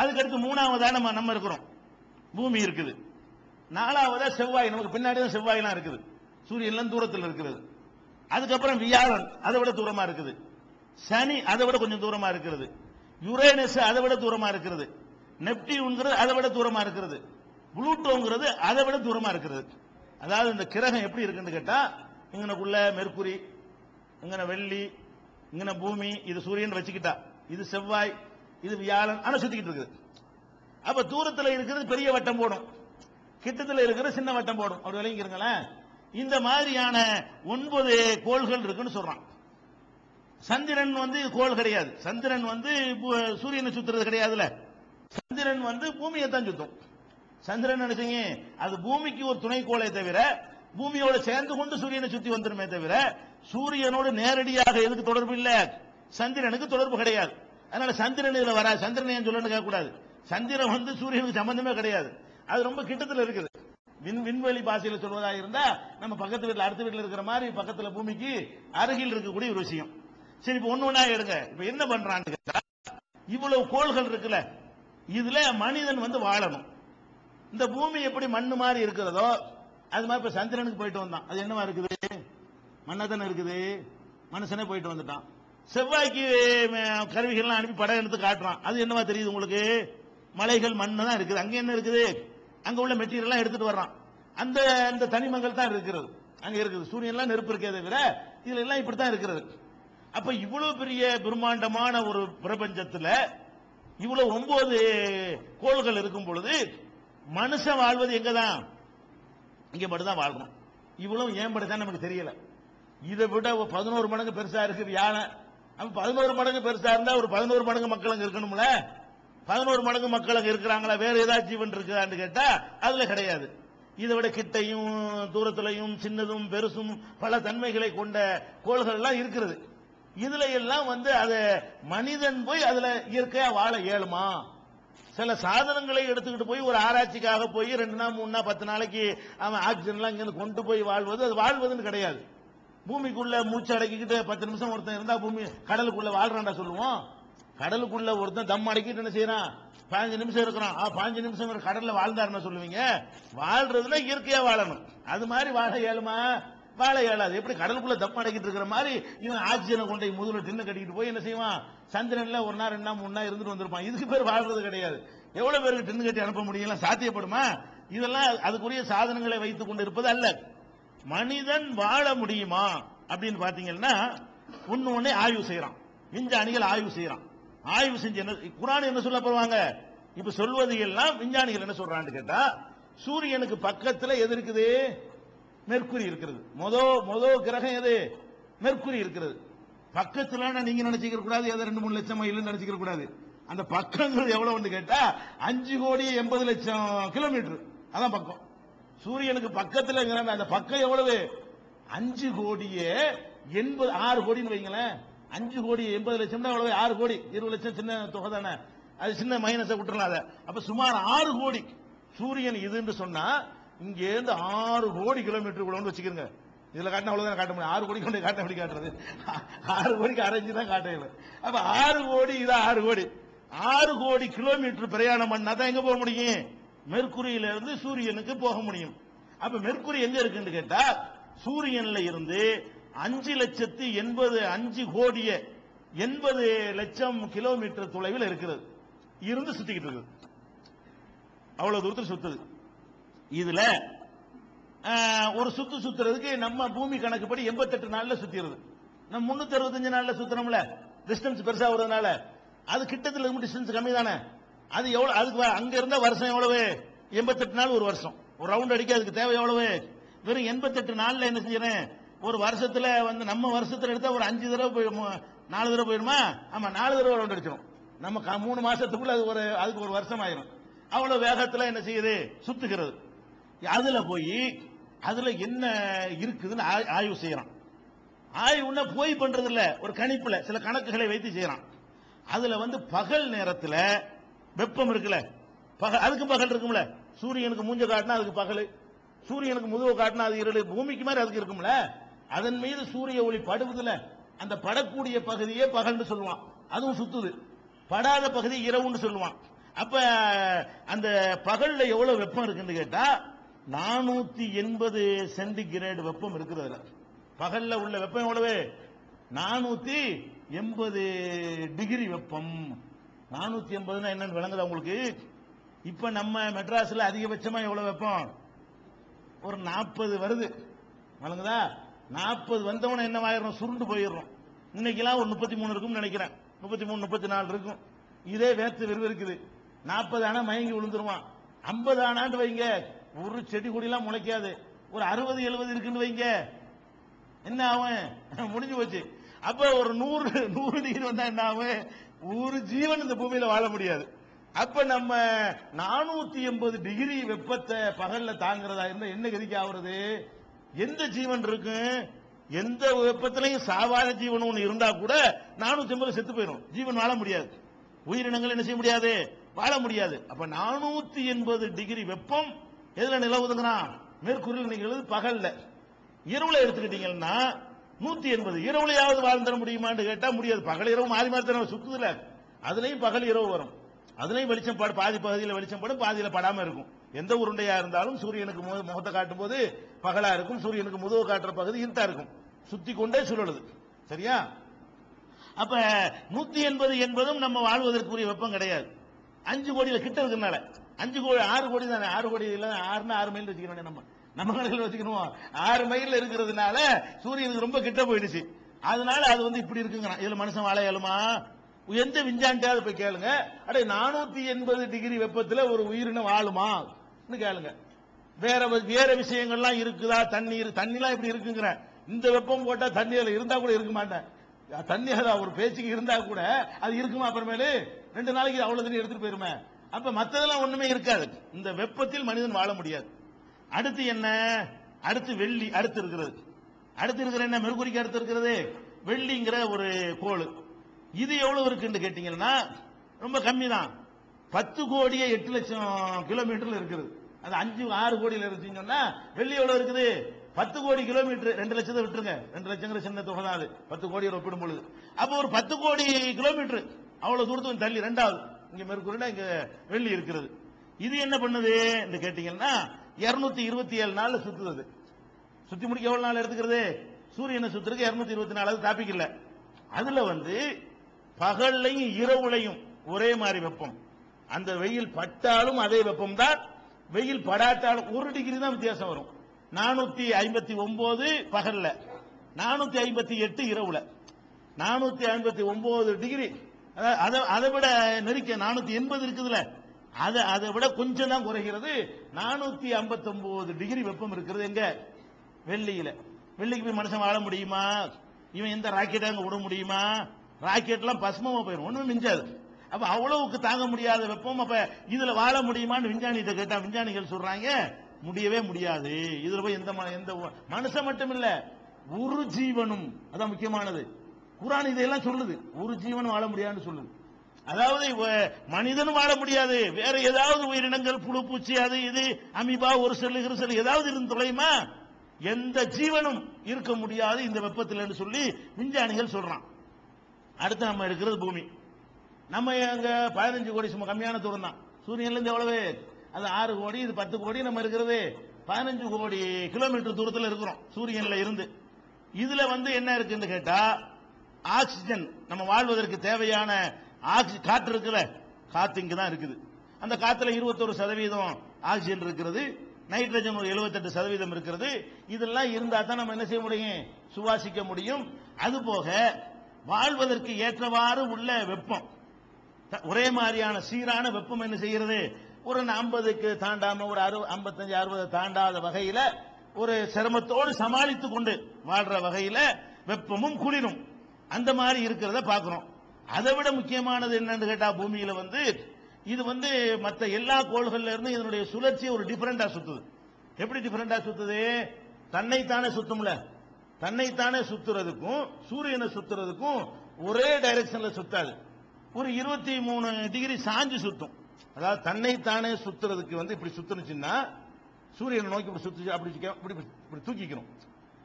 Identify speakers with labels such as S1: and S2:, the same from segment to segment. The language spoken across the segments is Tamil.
S1: அதுக்கடுத்து மூணாவதா நம்ம நம்ம இருக்கிறோம். பூமி இருக்குது. நாலாவதா செவ்வாய் நமக்கு பின்னாடி தான் செவ்வாய்லாம் இருக்குது. சூரியன்லாம் தூரத்தில் இருக்கிறது அதுக்கப்புறம் வியாழன் அதை விட தூரமா இருக்குது. சனி அதை விட கொஞ்சம் தூரமா இருக்கிறது யுரேனஸ் அதை விட தூரமா இருக்கிறது நெப்டியூன்கிறது அதை விட தூரமா இருக்கிறது புளூட்டோங்கிறது அதை விட தூரமா இருக்கிறது அதாவது இந்த கிரகம் எப்படி இருக்குன்னு கேட்டா இங்கனக்குள்ள மெர்குரி இங்கன வெள்ளி இங்கன பூமி இது சூரியன் வச்சுக்கிட்டா. இது செவ்வாய் இது வியாழன் ஆனா சுத்திக்கிட்டு இருக்குது. அப்ப தூரத்துல இருக்கிறது பெரிய வட்டம் போடும். கிட்டத்துல இருக்கிறது சின்ன வட்டம் போடும். அப்படி விளங்கிக்கிறீங்களேன் இந்த மாதிரியான ஒன்பது கோள்கள் இருக்குன்னு சொல்றான். சந்திரன் வந்து கோள் கிடையாது. சந்திரன் வந்து சூரியனை சுத்துறது கிடையாதுல சந்திரன் வந்து பூமியை தான் சுத்தும். சந்திரன் நினைச்சீங்க அது பூமிக்கு ஒரு துணைக்கோளை தவிர பூமியோட சேர்ந்து கொண்டு சூரியனை சுத்தி வந்துருமே தவிர சூரியனோடு நேரடியாக எதுக்கு தொடர்பு இல்ல? சந்திரனுக்கு தொடர்பு கிடையாது. அதனால சந்திரன் இதுல வரா சந்திரன் ஏன் சொல்லணும்னு கேட்கக்கூடாது. சந்திரன் வந்து சூரியனுக்கு சம்பந்தமே கிடையாது. அது ரொம்ப கிட்டத்தில் இருக்குது. விண் விண்வெளி பாசையில் சொல்வதாக இருந்தா நம்ம பக்கத்து வீட்டில் அடுத்த வீட்டில் இருக்கிற மாதிரி பக்கத்துல பூமிக்கு அருகில் இருக்கக்கூடிய ஒரு விஷயம். சரி இப்போ ஒன்று ஒன்றா எடுங்க. இப்போ என்ன பண்றான்னு கேட்டா இவ்வளவு கோள்கள் இருக்குல்ல இதுல மனிதன் வந்து வாழணும். இந்த பூமி எப்படி மண்ணு மாதிரி இருக்கிறதோ அது மாதிரி இப்ப சந்திரனுக்கு போயிட்டு வந்தான். அது என்னவா இருக்குது? மண்ணா தானே இருக்குது? மனுஷனே போயிட்டு வந்துட்டான். செவ்வாய்க்கு கருவிகள்லாம் அனுப்பி படம் எடுத்து காட்டுறான். அது என்னவா தெரியுது உங்களுக்கு? மலைகள் மண் தான் இருக்குது. அங்க என்ன இருக்குது? அங்க உள்ள மெட்டீரியல்லாம் எடுத்துட்டு வர்றான். அந்த அந்த தனிமங்கள் தான் இருக்கிறது. அங்க இருக்குது. சூரியன்லாம் நெருப்பு இருக்கே தவிர இதுல எல்லாம் இப்படி தான் இருக்கிறது அப்ப இவ்வளவு பெரிய பிரம்மாண்டமான ஒரு பிரபஞ்சத்துல இவ்வளவு ஒன்பது கோள்கள் இருக்கும் பொழுது மனுஷன் வாழ்வது எங்கதான்? இங்க மட்டும் தான் வாழ்றோம். இவ்வளவு ஏன் நமக்கு தெரியல. இதை விட பதினோரு மடங்கு பெருசா இருக்கு யானை. அப்ப பதினோரு மடங்கு பெருசா இருந்தா ஒரு பதினோரு மடங்கு மக்கள் அங்க இருக்கணும்ல? பதினோரு மடங்கு மக்கள் அங்க இருக்கிறாங்களா? வேற ஏதாவது ஜீவன் இருக்குதான்னு கேட்டா அதுல கிடையாது. இதை விட கிட்டையும் தூரத்திலையும் சின்னதும் பெருசும் பல தன்மைகளை கொண்ட கோள்கள் எல்லாம் இருக்கிறது. இதுல எல்லாம் வந்து அது மனிதன் போய் அதுல இயற்கையா வாழ இயலுமா? சில சாதனங்களை எடுத்துக்கிட்டு போய் ஒரு ஆராய்ச்சிக்காக போய் ரெண்டு நாள் மூணு நாள் பத்து நாளைக்கு அவன் ஆக்சிஜன் எல்லாம் இங்க கொண்டு போய் வாழ்வது. அது வாழ்வதுன்னு கிடையாது. பூமிக்குள்ள மூச்சு அடக்கிக்கிட்டு பத்து நிமிஷம் ஒருத்தன் இருந்தா பூமி கடலுக்குள்ள வாழ்றான்டா சொல்லுவோம். கடலுக்குள்ள ஒருத்தன் தம் அடக்கிட்டு என்ன செய்யறான்? பதினஞ்சு நிமிஷம் இருக்கிறான். ஆ பதினஞ்சு நிமிஷம் கடல்ல வாழ்ந்தாருன்னு சொல்லுவீங்க. வாழ்றதுல இயற்கையா வாழணும். அது மாதிரி வாழ இயலுமா? வாழ இயலாது. எப்படி கடலுக்குள்ள தம் அடக்கிட்டு இருக்கிற மாதிரி இவன் ஆக்சிஜனை கொண்டு போய் டின்னு கட்டிக்கிட்டு போய் என்ன செய்வான்? சந்திரன்ல ஒரு நாள் ரெண்டு நாள் மூணு நாள் இருந்துட்டு வந்திருப்பான். இதுக்கு பேர் வாழ்றது கிடையாது. எவ்வளவு பேருக்கு டின்னு கட்டி அனுப்ப முடியல சாத்தியப்படுமா? இதெல்லாம் அதுக்குரிய சாதனங்களை வைத்துக் கொண்டு இருப்பது அல்ல. மனிதன் வாழ முடியுமா? அப்படின்னு பாத்தீங்கன்னா ஒன்னு ஒண்ணே ஆய்வு செய்யறான். விஞ்ஞானிகள் ஆய்வு செய்யறான். ஆய்வு செஞ்சு என்ன குரான் என்ன சொல்ல போவாங்க இப்ப சொல்வது எல்லாம் விஞ்ஞானிகள் என்ன சொல்றான்னு கேட்டா சூரியனுக்கு பக்கத்துல எது இருக்குது? மெர்க்குரி இருக்கிறது. மொதோ மொதோ கிரகம் எது? மெர்க்குரி இருக்கிறது. பக்கத்துல நீங்க நினைச்சுக்க கூடாது ஏதோ ரெண்டு மூணு லட்சம் மைல் நினைச்சுக்க கூடாது. அந்த பக்கங்கள் எவ்வளவுன்னு கேட்டா அஞ்சு கோடி எண்பது லட்சம் கிலோமீட்டர் அதான் பக்கம். சூரியனுக்கு பக்கத்தில் அந்த பக்கம் எவ்வளவு? அஞ்சு கோடியே எண்பது ஆறு கோடின்னு வைங்களேன். அஞ்சு கோடி எண்பது லட்சம் எவ்வளவு? ஆறு கோடி. இருபது லட்சம் சின்ன தொகை தானே. அது சின்ன மைனஸை விட்டுறலாம் அதை. அப்ப சுமார் ஆறு கோடி. சூரியன் இதுன்னு சொன்னா இங்கேருந்து ஆறு கோடி கிலோமீட்டர் கூட வச்சுக்கிறங்க இதுல காட்டினா அவ்வளவுதான் காட்ட முடியும்? ஆறு கோடி கொண்டு காட்ட எப்படி காட்டுறது? ஆறு கோடிக்கு அரைஞ்சு தான் காட்ட அப்ப ஆறு கோடி இது ஆறு கோடி. ஆறு கோடி கிலோமீட்டர் பிரயாணம் பண்ணா தான் எங்க போக முடியும்? மெர்க்குரியில இருந்து சூரியனுக்கு போக முடியும். அப்ப மெர்க்குரி எங்க இருக்குன்னு கேட்டா சூரியன்ல இருந்து அஞ்சு லட்சத்தி எண்பது அஞ்சு கோடிய எண்பது லட்சம் கிலோமீட்டர் தொலைவில் இருக்கிறது. இருந்து சுத்திக்கிட்டு இருக்குது. அவ்வளவு தூரத்தில் சுத்துது. இதுல ஆஹ், ஒரு சுத்து சுத்துறதுக்கு நம்ம பூமி கணக்குப்படி எண்பத்தெட்டு நாள்ல சுத்திடுது நம்ம முன்னூத்தி அறுபத்தஞ்சு நாள்ல சுத்துறோம்ல டிஸ்டன்ஸ் பெருசா வருதுனால அது கிட்டத்துல இருக்கும் டிஸ்டன்ஸ் கம்மி தானே அது எவ்வளவு அதுக்கு அங்க இருந்த வருஷம் எவ்வளவு? எண்பத்தெட்டு நாள் ஒரு வருஷம். ஒரு ரவுண்ட் அடிக்க அதுக்கு தேவை எவ்வளவு? வெறும் எண்பத்தெட்டு நாள்ல என்ன செய்யறேன்? ஒரு வருஷத்துல வந்து நம்ம வருஷத்துல எடுத்தா ஒரு அஞ்சு தடவை போய் நாலு தடவை போயிடுமா? ஆமா நாலு தடவை ரவுண்ட் அடிச்சிடும் நம்ம மூணு மாசத்துக்குள்ள அது ஒரு அதுக்கு ஒரு வருஷம் ஆயிரும். அவ்வளவு வேகத்துல என்ன செய்யுது? சுத்துகிறது. அதுல போய் அதுல என்ன இருக்குதுன்னு ஆய்- ஆய்வு செய்யறான். ஆய்வுன்னா போய் பண்றது இல்ல ஒரு கணிப்புல சில கணக்குகளை வைத்து செய்யறான். அதுல வந்து பகல் நேரத்துல வெப்பம் இருக்குல்ல. பகல் அதுக்கு பகல் இருக்கும்ல. சூரியனுக்கு மூஞ்ச காட்டினா அதுக்கு பகல். சூரியனுக்கு முதுவை காட்டினா அது இருளு. பூமிக்கு மாதிரி அதுக்கு இருக்கும்ல. அதன் மீது சூரிய ஒளி படுவதுல அந்த படக்கூடிய பகுதியே பகல்னு சொல்லுவான். அதுவும் சுத்துது. படாத பகுதி இரவுன்னு சொல்லுவான். அப்ப அந்த பகல்ல எவ்வளவு வெப்பம் இருக்குன்னு கேட்டா நானூத்தி எண்பது சென்டிகிரேடு வெப்பம் இருக்கிறதுல பகல்ல உள்ள வெப்பம் எவ்வளவு? நானூத்தி எண்பது டிகிரி வெப்பம். நானூத்தி எண்பதுன்னா என்னன்னு விளங்குதா உங்களுக்கு? இப்ப நம்ம மெட்ராஸ்ல அதிகபட்சமா எவ்வளவு வைப்போம்? ஒரு நாற்பது வருது. வழங்குதா நாற்பது வந்தவன என்னவாயிரம் சுருண்டு போயிடுறோம். இன்னைக்கெல்லாம் ஒரு முப்பத்தி மூணு இருக்கும்னு நினைக்கிறேன். முப்பத்தி மூணு முப்பத்தி நாலு இருக்கும். இதே வேத்து விருது இருக்குது நாற்பது ஆனா மயங்கி விழுந்துருவான் ஐம்பது ஆனாண்டு வைங்க. ஒரு செடி கொடிலாம் முளைக்காது. ஒரு அறுபது எழுபது இருக்குன்னு வைங்க. என்ன ஆகும்? முடிஞ்சு போச்சு. அப்ப ஒரு நூறு நூறு டிகிரி வந்தா என்ன ஆகும்? ஒரு ஜீவன் இந்த பூமியில வாழ முடியாது. அப்ப நம்ம நானூத்தி எண்பது டிகிரி வெப்பத்தை பகல்ல தாங்கிறதா இருந்தா என்ன கதிக்கு ஆகுறது எந்த ஜீவன் இருக்கு? எந்த வெப்பத்திலையும் சாவாத ஜீவன் ஒண்ணு இருந்தா கூட நானூத்தி எண்பது செத்து போயிடும். ஜீவன் வாழ முடியாது. உயிரினங்கள் என்ன செய்ய முடியாது? வாழ முடியாது. அப்ப நானூத்தி எண்பது டிகிரி வெப்பம் எதுல நிலவுதுங்கிறான் மேற்கூறில் நீங்க பகல்ல. இரவுல எடுத்துக்கிட்டீங்கன்னா நூத்தி எண்பது இரவுலையாவது வாழ்ந்துட முடியுமான்னு கேட்டா முடியாது. பகல் இரவு மாறி மாறி தானே சுத்துதுல. அதுலயும் பகல் இரவு வரும். அதுலயும் வெளிச்சம் பாடு பாதி பகுதியில் வெளிச்சம் படும் பாதியில படாம இருக்கும். எந்த உருண்டையா இருந்தாலும் சூரியனுக்கு மு- முகத்தை காட்டும் போது பகலா இருக்கும். சூரியனுக்கு முதுகு காட்டுற பகுதி இருட்டா இருக்கும். சுத்தி கொண்டே சுழலுது. சரியா? அப்ப நூத்தி எண்பது என்பதும் நம்ம வாழ்வதற்குரிய வெப்பம் கிடையாது. அஞ்சு கோடியில கிட்ட இருக்கிறனால அஞ்சு கோடி ஆறு கோடி தானே. ஆறு கோடி இல்ல ஆறுனா ஆறு மைல் வச்சுக்கணும் நம்ம. நம்ம கணக்கில் வச்சுக்கணுமா? ஆறு மைல் இருக்கிறதுனால சூரியனுக்கு ரொம்ப கிட்ட போயிடுச்சு. அதனால அது வந்து இப்படி இருக்குங்கிறான். இதுல மனுஷன் வாழ இயலுமா? எந்த அதை போய் கேளுங்க. அடே நானூத்தி எண்பது டிகிரி வெப்பத்துல ஒரு உயிரினம் வாழுமா? கேளுங்க. வேற வேற விஷயங்கள்லாம் இருக்குதா? தண்ணீர் தண்ணிலாம் இப்படி இருக்குங்கிற. இந்த வெப்பம் போட்டா தண்ணி அதுல இருந்தா கூட இருக்க மாட்டேன். தண்ணி அதான் ஒரு பேச்சுக்கு இருந்தா கூட அது இருக்குமா அப்புறமேலு? ரெண்டு நாளைக்கு அவ்வளவு தண்ணி எடுத்துட்டு போயிருமே. அப்ப மத்ததெல்லாம் ஒண்ணுமே இருக்காது. இந்த வெப்பத்தில் மனிதன் வாழ முடியாது. அடுத்து என்ன? அடுத்து வெள்ளி அடுத்து இருக்கிறது. அடுத்து இருக்கிற என்ன? மெருகுரிக்கு அடுத்து இருக்கிறது. வெள்ளிங்கிற ஒரு கோள். இது எவ்வளவு இருக்குன்னு கேட்டீங்கன்னா ரொம்ப கம்மி தான் பத்து கோடியே எட்டு லட்சம் கிலோமீட்டர்ல இருக்குது. அது அஞ்சு ஆறு கோடியில் இருந்துச்சுன்னு சொன்னா வெள்ளி எவ்வளவு இருக்குது? பத்து கோடி கிலோமீட்டர் ரெண்டு லட்சத்தை விட்டுருங்க. ரெண்டு லட்சங்கிற சின்ன தொகை தான் அது. பத்து கோடியோட ஒப்பிடும் பொழுது. அப்போ ஒரு பத்து கோடி கிலோமீட்டர் அவ்வளவு தூரத்துக்கு தள்ளி ரெண்டாவது இங்க மேற்கூறினா இங்க வெள்ளி இருக்கிறது. இது என்ன பண்ணுது? என்று கேட்டீங்கன்னா இருநூத்தி இருபத்தி ஏழு நாள்ல சுத்துது. சுத்தி முடிக்க எவ்வளவு நாள் எடுத்துக்கிறது? சூரியனை சுத்துறதுக்கு இருநூத்தி இருபத்தி நாலு டாபிக் இல்ல அதுல வந்து பகல்லையும் இரவுலையும் ஒரே மாதிரி வெப்பம். அந்த வெயில் பட்டாலும் அதே வெப்பம் தான் வெயில் படாட்டாலும் ஒரு டிகிரி தான் வித்தியாசம் வரும். நானூத்தி ஐம்பத்தி ஒன்பது பகல்ல. நானூத்தி ஐம்பத்தி எட்டு இரவுல. நானூத்தி ஐம்பத்தி ஒன்பது டிகிரி. அதை அதை விட நெருக்க நானூத்தி எண்பது இருக்குதுல. அதை அதை விட கொஞ்சம் தான் குறைகிறது. நானூத்தி ஐம்பத்தி ஒன்பது டிகிரி வெப்பம் இருக்கிறது எங்க? வெள்ளியில. வெள்ளிக்கு போய் மனுஷன் வாழ முடியுமா? இவன் எந்த ராக்கெட்டை அங்கே விட முடியுமா? ராக்கெட்லாம் பசுமமா போயிடும் ஒண்ணும் மிஞ்சாது. அப்ப அவ்வளவுக்கு தாங்க முடியாத வெப்பம். அப்ப இதுல வாழ முடியுமான்னு விஞ்ஞானிகிட்ட கேட்டா விஞ்ஞானிகள் சொல்றாங்க முடியவே முடியாது. இதுல போய் எந்த எந்த மனுஷன் மட்டும் இல்ல ஒரு ஜீவனும் அதான் முக்கியமானது. குரான் இதையெல்லாம் சொல்லுது. ஒரு ஜீவனும் வாழ முடியாதுன்னு சொல்லுது. அதாவது மனிதனும் வாழ முடியாது. வேற ஏதாவது உயிரினங்கள் புழு பூச்சி அது இது அமீபா ஒரு செல்லு இரு செல்லு ஏதாவது இருந்து தொலையுமா? எந்த ஜீவனும் இருக்க முடியாது இந்த வெப்பத்தில் சொல்லி விஞ்ஞானிகள் சொல்றான். அடுத்து நம்ம இருக்கிறது பூமி. நம்ம அங்க பதினஞ்சு கோடி சும்மா கம்மியான தூரம் தான். சூரியன்ல இருந்து எவ்வளவு? அது ஆறு கோடி இது பத்து கோடி நம்ம இருக்கிறது பதினஞ்சு கோடி கிலோமீட்டர் தூரத்தில் இருக்கிறோம் சூரியன்ல இருந்து. இதுல வந்து என்ன இருக்குன்னு கேட்டா ஆக்சிஜன் நம்ம வாழ்வதற்கு தேவையான காற்று இருக்குல்ல? காத்து இங்க தான் இருக்குது. அந்த காத்துல இருபத்தொரு சதவீதம் ஆக்சிஜன் இருக்கிறது நைட்ரஜன் ஒரு 78% சதவீதம் இருக்கிறது. இதெல்லாம் இருந்தா தான் நம்ம என்ன செய்ய முடியும்? சுவாசிக்க முடியும். அதுபோக வாழ்வதற்கு ஏற்றவாறு உள்ள வெப்பம். த- ஒரே மாதிரியான சீரான வெப்பம் என்ன செய்கிறது? ஒரு ஐம்பதுக்கு தாண்டாம ஒரு அறுபது ஐம்பத்தஞ்சு அறுபது தாண்டாத வகையில ஒரு சிரமத்தோடு சமாளித்து கொண்டு வாழ்ற வகையில வெப்பமும் குளிரும். அந்த மாதிரி இருக்கிறத பார்க்கிறோம். அதை விட முக்கியமானது என்னன்னு கேட்டா பூமியில வந்து இது வந்து மற்ற எல்லா கோள்கள்ல இருந்து இதனுடைய சுழற்சி ஒரு டிஃபரெண்டா சுத்துது. எப்படி டிஃபரெண்டா சுத்துது? தன்னைத்தானே சுத்தும்ல. தன்னைத்தானே சுத்துறதுக்கும் சூரியனை சுத்துறதுக்கும் ஒரே டைரக்ஷன்ல சுத்தாது. ஒரு இருபத்தி மூணு டிகிரி சாஞ்சு சுத்தும். அதாவது தன்னைத்தானே சுத்துறதுக்கு வந்து இப்படி சுத்துனுச்சுன்னா சூரியனை நோக்கி இப்படி சுத்து அப்படி இப்படி இப்படி தூக்கிக்கணும்.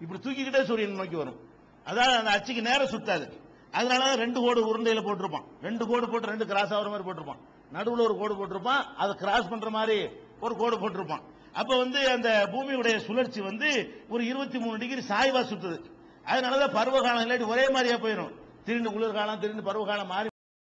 S1: இப்படி தூக்கிக்கிட்டே சூரியனை நோக்கி வரும். அதாவது அந்த அச்சுக்கு நேரம் சுத்தாது. அதனால தான் ரெண்டு கோடு உருண்டையில போட்டிருப்பான் ரெண்டு கோடு போட்டு ரெண்டு கிராஸ் ஆகிற மாதிரி போட்டிருப்பான் நடுவில் ஒரு கோடு போட்டிருப்பான் அதை கிராஸ் பண்ற மாதிரி ஒரு கோடு போட்டிருப்பான் அப்ப வந்து அந்த பூமியுடைய சுழற்சி வந்து ஒரு இருபத்தி மூணு டிகிரி சாய்வா சுத்துது. அதனாலதான் பருவகாலம் இல்லாட்டி ஒரே மாதிரியா போயிடும் திடீர்னு குளிர்காலம் திடீர்னு பருவகாலம் மாறி